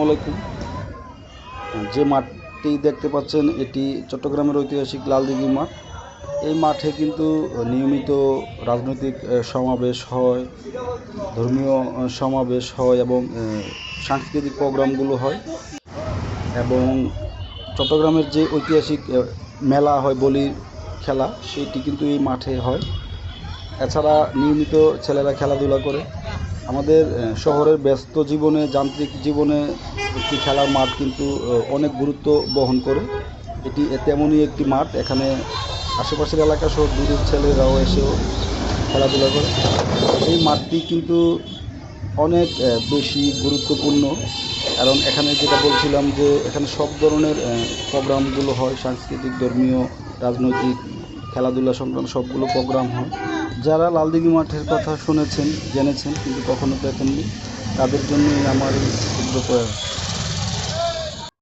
আসসালামাইকুম যে মাঠটি দেখতে পাচ্ছেন, এটি চট্টগ্রামের ঐতিহাসিক লালদিঘি মাঠ। এই মাঠে কিন্তু নিয়মিত রাজনৈতিক সমাবেশ হয়, ধর্মীয় সমাবেশ হয় এবং সাংস্কৃতিক প্রোগ্রামগুলো হয়। এবং চট্টগ্রামের যে ঐতিহাসিক মেলা হয়, বলি খেলা, সেটি কিন্তু এই মাঠে হয়। এছাড়া নিয়মিত ছেলেরা খেলাধুলা করে। আমাদের শহরের ব্যস্ত জীবনে, যান্ত্রিক জীবনে একটি খেলার মাঠ কিন্তু অনেক গুরুত্ব বহন করে। এটি তেমনই একটি মাঠ। এখানে আশেপাশের এলাকা সহ দূরের ছেলেরাও এসেও খেলাধুলা করে। এই মাঠটি কিন্তু অনেক বেশি গুরুত্বপূর্ণ। কারণ এখানে যেটা বলছিলাম যে, এখানে সব ধরনের প্রোগ্রামগুলো হয়, সাংস্কৃতিক, ধর্মীয়, রাজনৈতিক খেলাধুলা সংক্রান্ত সবগুলো প্রোগ্রাম হয়। যারা লালদিঘি মাঠের কথা শুনেছেন, জেনেছেন, কিন্তু কখনো দেখেননি, তাদের জন্যই আমার ক্ষুদ্র প্রয়াস।